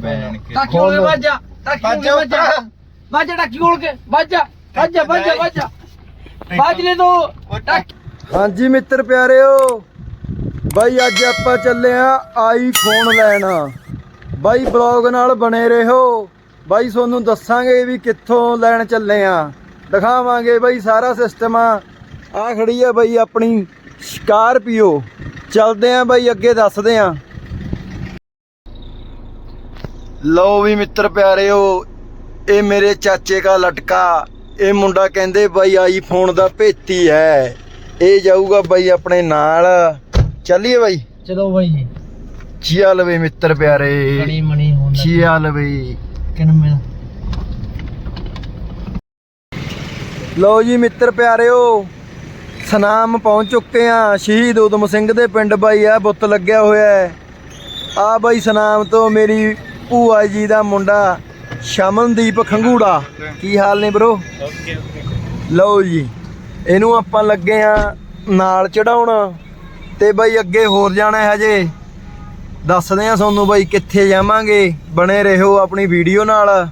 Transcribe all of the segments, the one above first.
ਟਾਕੀ ਹੋਵੇ ਵਾਜਾ ਟਾਕੀ ਹੋਵੇ ਵਾਜਾ ਵਾਜਾ ਟਾਕੀ ਖੋਲ ਕੇ ਵਾਜਾ ਵਾਜਾ ਵਾਜਾ ਵਾਜਾ ਬਾਜ ਲੈ ਦੋ। ਟਾਕੀ। ਹਾਂਜੀ ਮਿੱਤਰ ਪਿਆਰਿਓ ਬਾਈ ਅੱਜ ਆਪਾਂ ਚੱਲੇ ਆ ਆਈਫੋਨ ਲੈਣ। ਬਾਈ ਬਲੌਗ ਨਾਲ ਬਣੇ ਰਹੋ। ਬਾਈ ਤੁਹਾਨੂੰ ਦੱਸਾਂਗੇ ਵੀ ਕਿੱਥੋਂ ਲੈਣ ਚੱਲੇ ਆ। ਦਿਖਾਵਾਂਗੇ ਬਾਈ ਸਾਰਾ ਸਿਸਟਮ ਆ। ਆ ਖੜੀ ਆ ਬਾਈ ਆਪਣੀ ਸਕਾਰਪੀਓ। ਚੱਲਦੇ ਆ ਬਾਈ ਅੱਗੇ ਦੱਸਦੇ ਆ। ਲਓ ਵੀ ਮਿੱਤਰ ਪਿਆਰਿਓ ਇਹ ਮੇਰੇ ਚਾਚੇ ਦਾ ਲਟਕਾ। ਇਹ ਮੁੰਡਾ ਕਹਿੰਦੇ ਬਾਈ ਆਈਫੋਨ ਦਾ ਭੇਤੀ ਹੈ। ਇਹ ਜਾਊਗਾ ਬਾਈ ਆਪਣੇ ਨਾਲ। ਚੱਲੀਏ ਬਾਈ? ਚਲੋ ਬਾਈ। ਚੱਲ ਵੇ ਮਿੱਤਰ ਪਿਆਰੇ। ਮਣੀ ਹੋਣ ਚੱਲ ਵੇ ਕਿਨ ਮੈਂ ਲਓ ਜੀ ਮਿੱਤਰ ਪਿਆਰਿਓ ਸਨਾਮ ਪਹੁੰਚ ਚੁੱਕੇ ਆ। ਸ਼ਹੀਦ ਉਦਮ ਸਿੰਘ ਦੇ ਪਿੰਡ ਬਾਈ ਆ ਬੁੱਤ ਲੱਗਿਆ ਹੋਇਆ ਹੈ। ਆ ਬਾਈ ਸਨਾਮ ਤੋਂ ਮੇਰੀ ਭੂਆ ਜੀ ਦਾ ਮੁੰਡਾ ਸ਼ਮਨਦੀਪ ਖੰਗੂੜਾ। ਕੀ ਹਾਲ ਨੇ ਬ్రో ਲਓ ਜੀ ਇਹਨੂੰ ਆਪਾਂ ਲੱਗੇ ਆ ਨਾਲ ਚੜਾਉਣ। ਤੇ ਬਾਈ ਅੱਗੇ ਹੋਰ ਜਾਣਾ ਹੈ ਹਜੇ। ਦੱਸਦੇ ਆ ਤੁਹਾਨੂੰ ਬਾਈ ਕਿੱਥੇ ਜਾਵਾਂਗੇ। ਬਣੇ ਰਹੋ ਆਪਣੀ ਵੀਡੀਓ ਨਾਲ।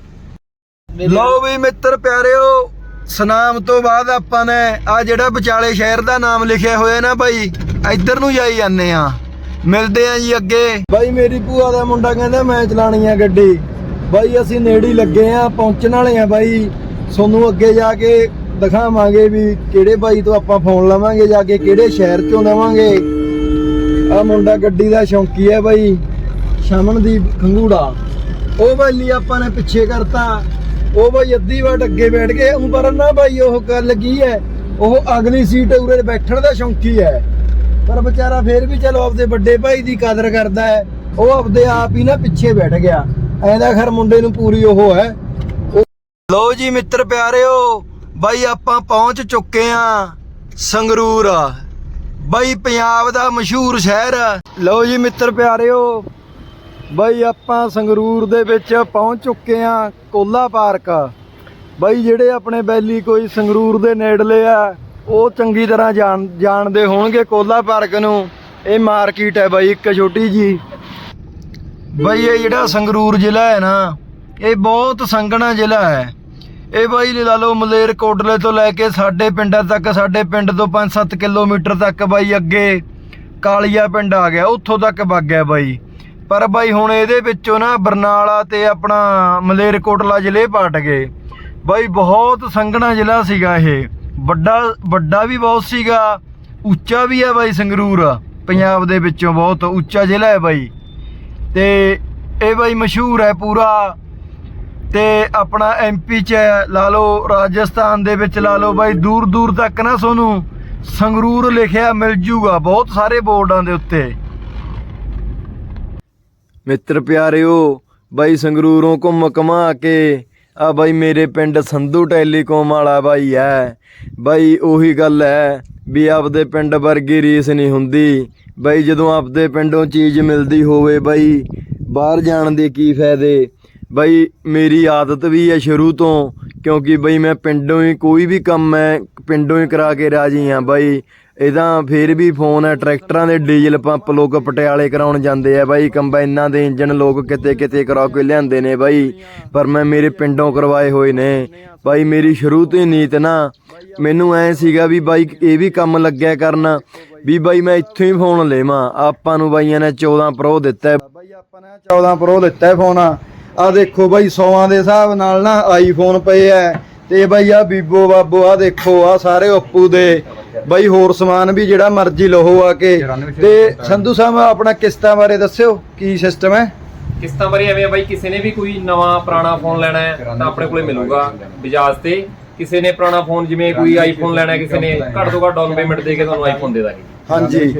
ਲਓ ਵੀ ਮਿੱਤਰ ਪਿਆਰਿਓ ਸਨਾਮ ਤੋਂ ਬਾਅਦ ਆਪਾਂ ਨੇ ਆ ਜਿਹੜਾ ਵਿਚਾਲੇ ਸ਼ਹਿਰ ਦਾ ਨਾਮ ਲਿਖਿਆ ਹੋਇਆ ਨਾ ਬਾਈ ਇੱਧਰ ਨੂੰ ਜਾਈ ਜਾਂਦੇ ਆ। ਮਿਲਦੇ ਆ ਜੀ ਅੱਗੇ। ਬਾਈ, ਮੇਰੀ ਭੂਆ ਦਾ ਮੁੰਡਾ ਕਹਿੰਦਾ, ਮੈਂ ਚਲਾਣੀ ਆ ਗੱਡੀ। ਬਾਈ, ਅਸੀਂ ਨੇੜੇ ਲੱਗੇ ਆ, ਪਹੁੰਚਣ ਵਾਲੇ ਆ ਬਾਈ। ਤੁਹਾਨੂੰ ਅੱਗੇ ਜਾ ਕੇ ਦਿਖਾਵਾਂਗੇ ਵੀ ਕਿਹੜੇ ਬਾਈ ਤੋਂ ਆਪਾਂ ਫੋਨ ਲਵਾਂਗੇ, ਜਾ ਕੇ ਕਿਹੜੇ ਸ਼ਹਿਰ ਚੋਂ ਲਵਾਂਗੇ। ਆ ਮੁੰਡਾ ਗੱਡੀ ਦਾ ਸ਼ੌਂਕੀ ਹੈ ਬਾਈ, ਸ਼ਮਨਦੀਪ ਖੰਗੂੜਾ। ਉਹ ਬਾਈ ਲਈ ਆਪਾਂ ਨੇ ਪਿੱਛੇ ਕਰਤਾ। ਉਹ ਬਾਈ ਅੱਧੀ ਵਾਰ ਅੱਗੇ ਬੈਠ ਗਏ ਉਹ ਪਰ ਨਾ ਬਾਈ, ਉਹ ਗੱਲ ਕੀ ਹੈ? ਉਹ ਅਗਲੀ ਸੀਟ ਉਰੇ ਬੈਠਣ ਦਾ ਸ਼ੌਂਕੀ ਹੈ। ਪਰ ਵਿਚਾਰਾ ਫੇਰ ਵੀ ਚਲੋ ਆਪਦੇ ਵੱਡੇ ਭਾਈ ਦੀ ਕਦਰ ਕਰਦਾ ਹੈ, ਉਹ ਆਪਦੇ ਆਪ ਹੀ ਨਾ ਪਿੱਛੇ ਬੈਠ ਗਿਆ। ਐਂਦਾ ਖਰ ਮੁੰਡੇ ਨੂੰ ਪੂਰੀ ਉਹ ਹੈ। ਲੋ ਜੀ ਮਿੱਤਰ ਪਿਆਰਿਓ, ਬਾਈ ਆਪਾਂ ਪਹੁੰਚ ਚੁੱਕੇ ਆ ਸੰਗਰੂਰ। ਬਾਈ ਪੰਜਾਬ ਦਾ ਮਸ਼ਹੂਰ ਸ਼ਹਿਰ। ਲਓ ਜੀ ਮਿੱਤਰ ਪਿਆਰਿਓ, ਬਾਈ ਆਪਾਂ ਸੰਗਰੂਰ ਦੇ ਵਿੱਚ ਪਹੁੰਚ ਚੁੱਕੇ ਆ ਕੋਲਾ ਪਾਰਕ। ਬਾਈ ਜਿਹੜੇ ਆਪਣੇ ਬੈਲੀ ਕੋਈ ਸੰਗਰੂਰ ਦੇ ਨੇੜਲੇ ਆ ਉਹ ਚੰਗੀ ਤਰ੍ਹਾਂ ਜਾਣ ਜਾਣਦੇ ਹੋਣਗੇ ਕੋਲਾ ਪਾਰਕ ਨੂੰ। ਇਹ ਮਾਰਕੀਟ ਹੈ ਬਾਈ, ਇੱਕ ਛੋਟੀ ਜੀ ਬਾਈ, ਇਹ ਜਿਹੜਾ ਸੰਗਰੂਰ ਜ਼ਿਲ੍ਹਾ ਹੈ ਨਾ, ਇਹ ਬਹੁਤ ਸੰਘਣਾ ਜ਼ਿਲ੍ਹਾ ਹੈ। ਇਹ ਬਾਈ, ਲਾ ਲਓ, ਮਲੇਰ ਕੋਟਲੇ ਤੋਂ ਲੈ ਕੇ ਸਾਡੇ ਪਿੰਡਾਂ ਤੱਕ, ਸਾਡੇ ਪਿੰਡ ਤੋਂ 5-7 ਕਿਲੋਮੀਟਰ ਤੱਕ ਬਾਈ ਅੱਗੇ ਕਾਲੀਆ ਪਿੰਡ ਆ ਗਿਆ, ਉੱਥੋਂ ਤੱਕ ਵਗ ਗਿਆ ਬਾਈ। ਪਰ ਬਾਈ, ਹੁਣ ਇਹਦੇ ਵਿੱਚੋਂ ਨਾ ਬਰਨਾਲਾ ਤੇ ਆਪਣਾ ਮਲੇਰ ਕੋਟਲਾ ਜ਼ਿਲ੍ਹੇ ਪਾਟ ਗਏ। ਬਾਈ, ਬਹੁਤ ਸੰਘਣਾ ਜ਼ਿਲ੍ਹਾ ਸੀਗਾ ਇਹ। ਵੱਡਾ ਵੱਡਾ ਵੀ ਬਹੁਤ ਸੀਗਾ, ਉੱਚਾ ਵੀ ਹੈ ਬਾਈ ਸੰਗਰੂਰ। ਪੰਜਾਬ ਦੇ ਵਿੱਚੋਂ ਬਹੁਤ ਉੱਚਾ ਜ਼ਿਲ੍ਹਾ ਹੈ ਬਾਈ। ਤੇ ਇਹ ਬਾਈ ਮਸ਼ਹੂਰ ਹੈ ਪੂਰਾ। ਤੇ ਆਪਣਾ ਐਮਪੀ ਚ ਲਾ ਲਓ, ਰਾਜਸਥਾਨ ਦੇ ਵਿੱਚ ਲਾ ਲਓ ਬਾਈ, ਦੂਰ ਦੂਰ ਤੱਕ ਨਾ ਸੋਨੂੰ, ਸੰਗਰੂਰ ਲਿਖਿਆ ਮਿਲ ਜੂਗਾ, ਬਹੁਤ ਸਾਰੇ ਬੋਰਡਾਂ ਦੇ ਉੱਤੇ। ਮਿੱਤਰ ਪਿਆਰਿਓ, ਬਾਈ ਸੰਗਰੂਰੋਂ ਘੁੰਮ ਘਮਾ ਕੇ ਆ ਬਾਈ ਮੇਰੇ ਪਿੰਡ ਸੰਧੂ ਟੈਲੀਕਾਮ ਵਾਲਾ ਬਾਈ ਹੈ ਬਾਈ ਉਹੀ ਗੱਲ ਹੈ ਵੀ ਆਪਦੇ ਪਿੰਡ ਵਰਗੀ ਰੀਸ ਨਹੀਂ ਹੁੰਦੀ। ਬਾਈ ਜਦੋਂ ਆਪਦੇ ਪਿੰਡੋਂ ਚੀਜ਼ ਮਿਲਦੀ ਹੋਵੇ ਬਾਈ, ਬਾਹਰ ਜਾਣ ਦੇ ਕੀ ਫਾਇਦੇ? ਬਾਈ ਮੇਰੀ ਆਦਤ ਵੀ ਹੈ ਸ਼ੁਰੂ ਤੋਂ ਕਿਉਂਕਿ ਬਈ ਮੈਂ ਪਿੰਡੋਂ ਹੀ ਕੋਈ ਵੀ ਕੰਮ ਮੈਂ ਪਿੰਡੋਂ ਹੀ ਕਰਾ ਕੇ ਰਾਜੀ ਹਾਂ ਬਾਈ। ਇਹਦਾ ਫੇਰ ਵੀ ਫੋਨ ਹੈ ਟਰੈਕਟਰਾਂ ਦੇ ਡੀਜ਼ਲ ਪੰਪ ਲੋਕ ਪਟਿਆਲੇ ਕਰਾਉਣ ਜਾਂਦੇ ਆ ਬਾਈ। ਕੰਬਾਈਨਾਂ ਦੇ ਇੰਜਨ ਲੋਕ ਕਿਤੇ ਕਿਤੇ ਕਰਾ ਕੇ ਲਿਆਂਦੇ ਨੇ ਬਾਈ। ਪਰ ਮੈਂ ਮੇਰੇ ਪਿੰਡੋਂ ਕਰਵਾਏ ਹੋਏ ਨੇ। ਬਾਈ ਮੇਰੀ ਸ਼ੁਰੂ ਤੋਂ ਹੀ ਨੀਤ ਨਾ, ਮੈਨੂੰ ਐ ਸੀਗਾ ਵੀ ਬਾਈ ਇਹ ਵੀ ਕੰਮ ਲੱਗਿਆ ਕਰਨ ਵੀ ਬਾਈ ਮੈਂ ਇੱਥੋਂ ਹੀ ਫੋਨ ਲੈਵਾਂ। ਆਪਾਂ ਨੂੰ ਬਾਈਆਂ ਨੇ 14 ਪ੍ਰੋ ਦਿੱਤਾ। ਬਾਈ ਆਪਾਂ ਨੇ 14 ਪ੍ਰੋ ਦਿੱਤਾ ਫੋਨ। ਆ ਦੇਖੋ ਬਾਈ 100ਾਂ ਦੇ ਹਿਸਾਬ ਨਾਲ ਨਾ ਆਈਫੋਨ ਪਏ ਐ। ਤੇ ਬਾਈ ਆ ਬੀਬੋ ਬਾਬੋ ਆ ਦੇਖੋ ਆ ਸਾਰੇ ਓਪੂ ਦੇ। ਬਾਈ ਹੋਰ ਸਮਾਨ ਵੀ ਜਿਹੜਾ ਮਰਜ਼ੀ ਲਓ ਆ ਕੇ। ਤੇ ਸੰਧੂ ਸਾਹਿਬ ਆਪਣਾ ਕਿਸ਼ਤਾਂ ਬਾਰੇ ਦੱਸਿਓ ਕੀ ਸਿਸਟਮ ਹੈ ਕਿਸ਼ਤਾਂ ਬਾਰੇ ਐਵੇਂ ਆ ਬਾਈ ਕਿਸੇ ਨੇ ਵੀ ਕੋਈ ਨਵਾਂ ਪੁਰਾਣਾ ਫੋਨ ਲੈਣਾ ਹੈ ਤਾਂ ਆਪਣੇ ਕੋਲੇ ਮਿਲੂਗਾ ਬਜਾਜ ਤੇ। ਕਿਸੇ ਨੇ ਪੁਰਾਣਾ ਫੋਨ ਜਿਵੇਂ ਕੋਈ ਆਈਫੋਨ ਲੈਣਾ ਕਿਸੇ ਨੇ ਘੱਟ ਤੋਂ ਘੱਟ ਡਾਊਨ ਪੇਮੈਂਟ ਦੇ ਕੇ ਤੁਹਾਨੂੰ ਆਈਫੋਨ ਦੇ ਦਾਂਗੇ। ਹਾਂਜੀ।